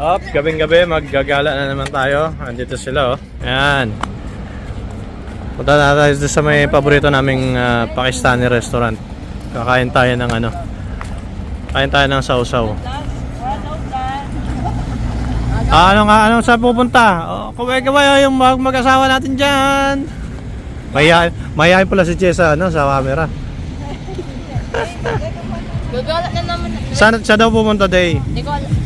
Up, gabing-gabi, maggagala na naman tayo. Andito sila, oh. Ayan. Punta na tayo sa may paborito naming ah, Pakistani restaurant. Kakain tayo ng ano. Kain tayo ng sausaw. Ah, ano nga, anong saan pupunta? Oh, kumay-kumay yung mag mag-asawa natin dyan. Mayayain, mayayain pala si Chesa ano, sa camera. Gagala na naman. Saan, saan daw pupunta, Day? Hindi ko alam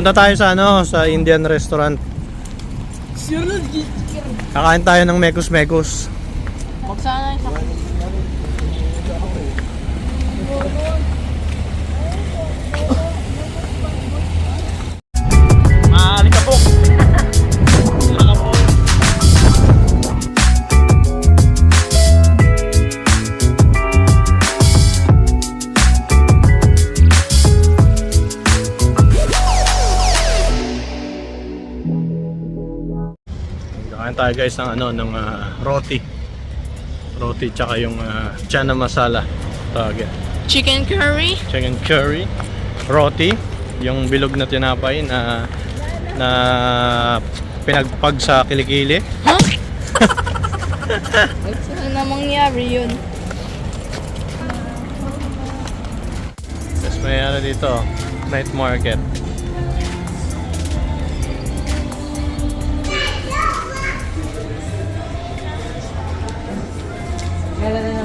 Punta tayo sa ano, sa Indian restaurant. Kakain tayo ng mekus-mekus. Magsana sa tayo guys ng ano ng ah, roti. Roti tsaka yung uh, chana masala. Tawag yan. chicken curry. chicken curry, roti, yung bilog na tinapay na na pinagpag sa kilikili. Huh? Saan na mangyari yun? Tapos may ano dito, night market. Better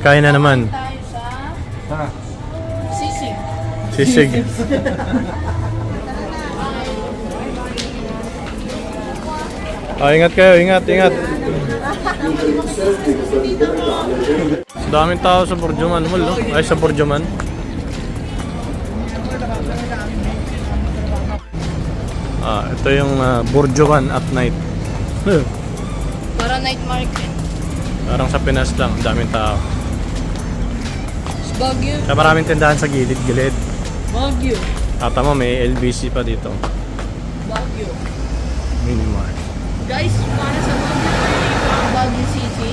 Kain na naman. tayo sa sisig. Sisig. Oh, ingat kayo, ingat, ingat. Daming tao sa Burjuman Mall, no? Ay, sa Burjuman. Ito yung uh, Burjuman at night. Para night market. Parang sa Pinas lang, ang daming tao. Baguio. Kaya maraming tindahan sa gilid-gilid. Baguio. Tata mo, may LBC pa dito. Baguio. Minimart. Guys, para sa Baguio, Baguio City.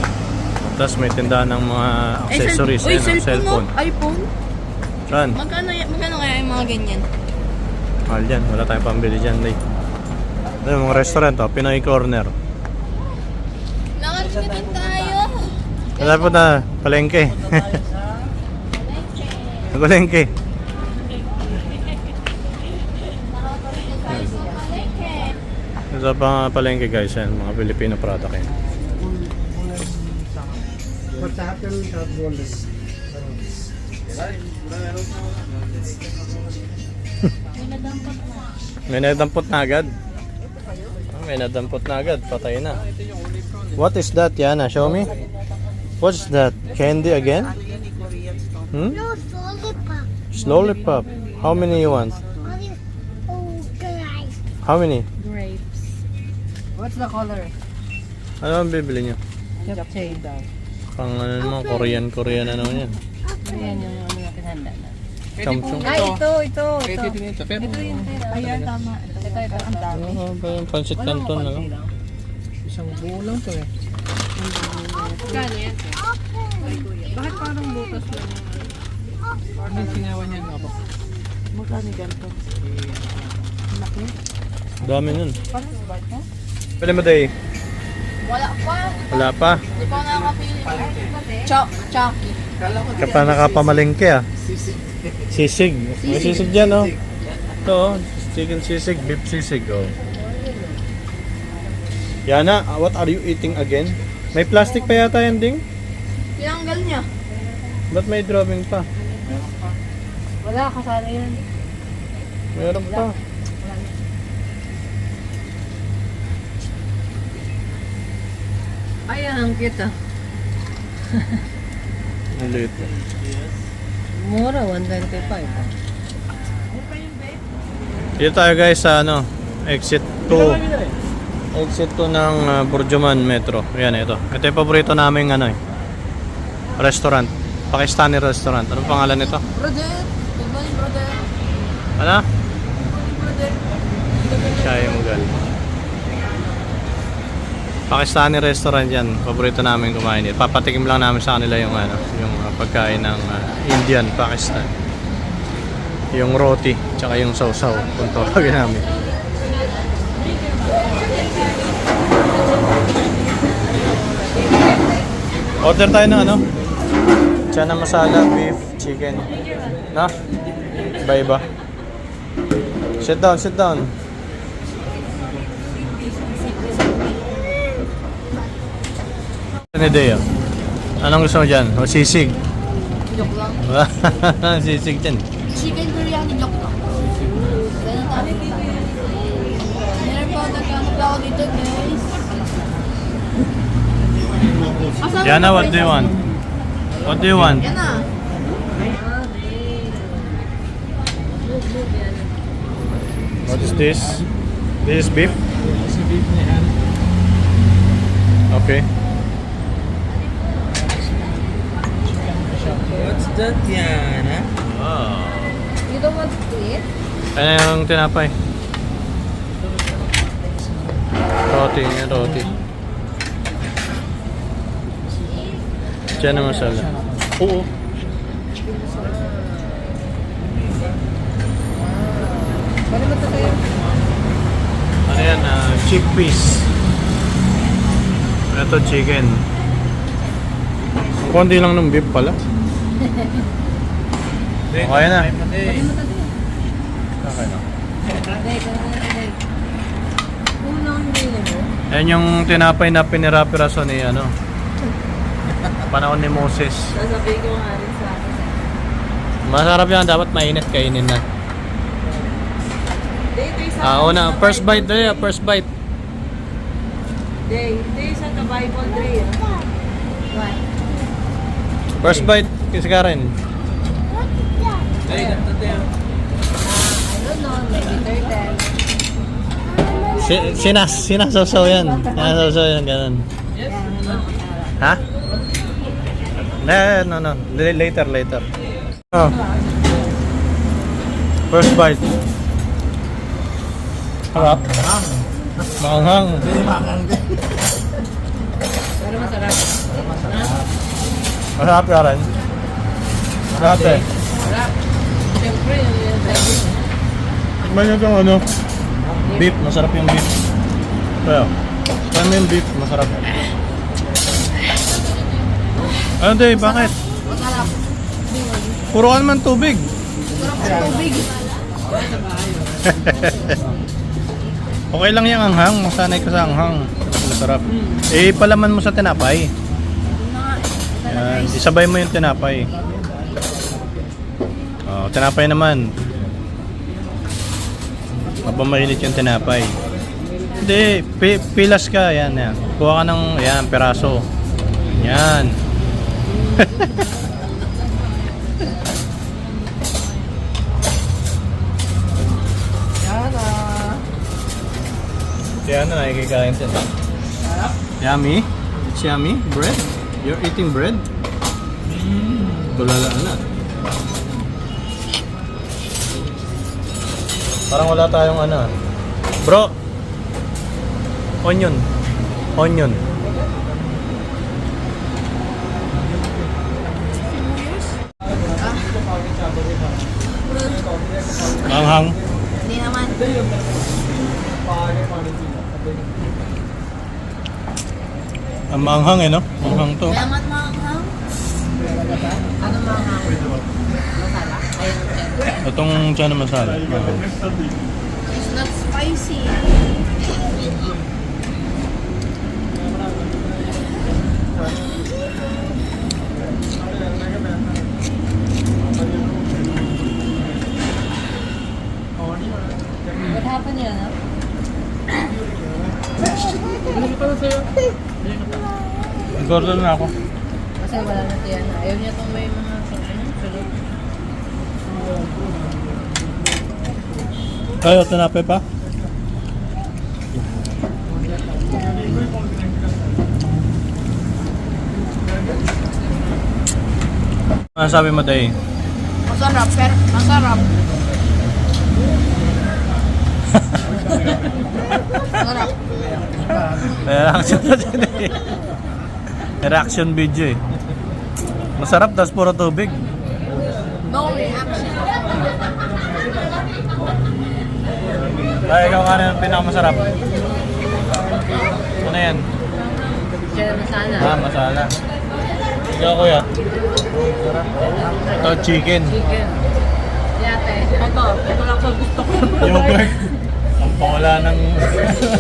Tapos may tindahan ng mga accessories, Uy, eh, no? cellphone, cellphone. mo? iPhone? Saan? Magkano, magkano kaya yung mga ganyan? Mahal yan, wala tayong pambili dyan, Lay. Ito yung mga restaurant, oh, Pinoy Corner. Nakakita tayo. Wala po na, palengke. palengke. Ito pa palengke guys, yan, mga Filipino product yan. What happened that wallet? May nadampot na agad. May nadampot na agad, patay na. What is that, Yana? Show me. What's that? Candy again? Hmm? No, lollipop. Lollipop. How many you want? How many? Grapes. What's the color? Ano ang bibili niyo? Japchae daw. Pang ano naman, Korean, Korean ano yan. Ayan yung ano natin handa na. Samsung. Ay, ito, ito, ito. Pwede din ito, pero Ito yung pera. Ayan, tama. Ito, ito, ang dami. Ba yung pancit canton na lang? isang buo lang to eh. Magkano yan? Bakit parang butas lang? Ano yung sinawa niya nga ba? Magkano ganito? Laki. Dami nun. Parang smart na? Pwede mo day? Wala pa. Wala pa. Hindi pa ako nakakapili. Chok, Chucky. Ka pa nakapamalengke ah. Sisig. May sisig dyan oh. Ito oh. Chicken sisig, beef sisig oh. Yana, uh, what are you eating again? May plastic pa yata yan ding? Tinanggal niya. Ba't may drawing pa? Wala, kasali yan. Meron pa. Ayan, kita. Ang liit. Mura, 125. Dito tayo guys sa ano, exit 2. Exit 2 ng uh, Burjuman Metro. Ayan, ito. Ito yung paborito namin ano eh. Restaurant. Pakistani restaurant. Anong pangalan nito? Brother. Good morning, brother. Ano? Chai Mughal. Pakistani restaurant yan. Paborito namin kumain dito. Papatikim lang namin sa kanila yung ano, yung uh, pagkain ng uh, Indian, Pakistan. Yung roti, tsaka yung sausaw, kung tawagin namin. Order tayo ng ano? Chana masala, beef, chicken. Na? Iba-iba. Sit down, sit down. Ano Deo? Anong gusto mo dyan? O sisig? Joke lang. sisig dyan. Chicken biryani, joke. Ganun tayo. Meron pa, nagkano pa ako dito, guys. Asan ang what do you want? What do you want? Yan na. What is this? This is beef? Okay. What's that yan, ha? You don't want to eat? Ano yung tinapay? Roti, roti. Diyan na masala. Oo. Bali mo to kayo? Ano yan? ah, chickpeas. Ito chicken. Konti lang ng beef pala. Okay na. Okay na. Yan yung tinapay na pinirapiraso ni ano. Panahon ni Moses. Sasabihin ko nga rin sa akin. Masarap yan. Dapat mainit kainin na. Ah, una. First bite ah. First bite. Day, day sa the Bible day ah. What? First bite. Kasi Karen. Ay, ganito din. I don't know, maybe turtle. Si, sinas. Sinasawsaw yan. Sinasawsaw yan. Ganun. Ha? No, no, no. L- Later, later. Oh. First bite. Harap. Maanghang. Pero masarap. Masarap ka rin. Masarap eh. Masarap. Siyempre, yung sabi mo. May yung ano? Beef. Masarap yung beef. Kaya. Kaya yung beef. Masarap. Ano day? Bakit? Masarap. Puro ka naman tubig. Sa tubig. Okay lang yung anghang. Masanay ka sa anghang. Masarap. Eh, palaman mo sa tinapay. Yan. Isabay mo yung tinapay. Oh, tinapay naman. Mapamainit yung tinapay. Hindi, pi- pilas ka. Yan, yan. Kuha ka ng, yan, peraso. Yan. Yan na, nakikikain din. Yummy? It's yummy? Bread? You're eating bread? Tulala na. Parang wala tayong ano. Bro! Onion. Onion. Manghang. Hindi naman. Ang manghang eh, no? Manghang to. Salamat mga kang. Ano mga masala? Itong tiyan na masala. It's not spicy. What happened yan ah? Gordon na ako. Kasi wala na siya na. Ayaw niya itong may mga. Kayo, tinapay pa? Ano sabi mo, Day? Masarap, pero masarap. masarap. Reaction na dyan eh. Reaction video eh. Masarap, tapos puro tubig. No reaction. Ay, ikaw ano yung pinakamasarap? Ano yan? Kaya masala. Ah, masala. Ikaw kuya? Ito, chicken. Chicken. Yate. Ito, ito lang sa gusto ko. Yogurt. Ang pangula ng...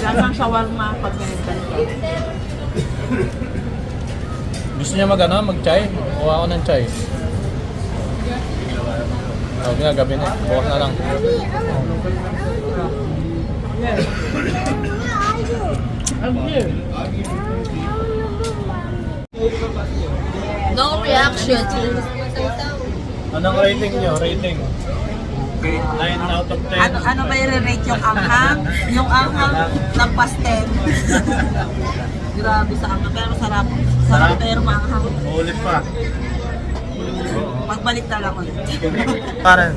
Lasang shawarma pag ganito. Gusto niya mag ano, mag-chai? Kuha ako ng chai. Oh, nga, gabi na. Bukas na lang. No reaction. Anong rating niyo? Rating? 9 out of 10. Ano, ano ba i-rate yung anghang? Yung anghang ng pastel. Grabe sa anghang. Pero masarap. Sarap? Sarap pero maanghang. Ulit pa. Magbalik na lang ulit. Parang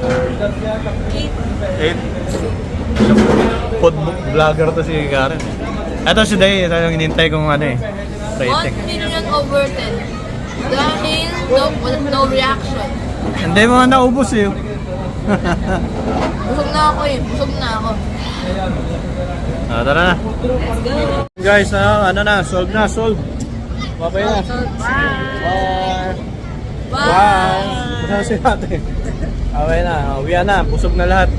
8. Food vlogger to si Karen. Ito si Day, ito yung hinintay kong ano eh. 1 Rating. million over 10. Dahil no, no reaction. Hindi mo naubos eh. Busog na ako eh. Busog na ako. Ah, tara na. Guys, ano, ano na, solve na, solve. Babay na. Bye. Bye. Bye. si ate. Okay na, uwi na, busog na lahat.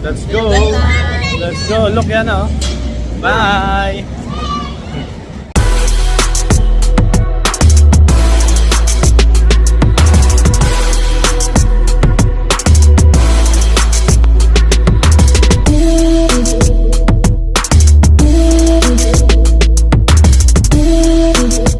Let's go. Let's go. Look yan oh. Bye.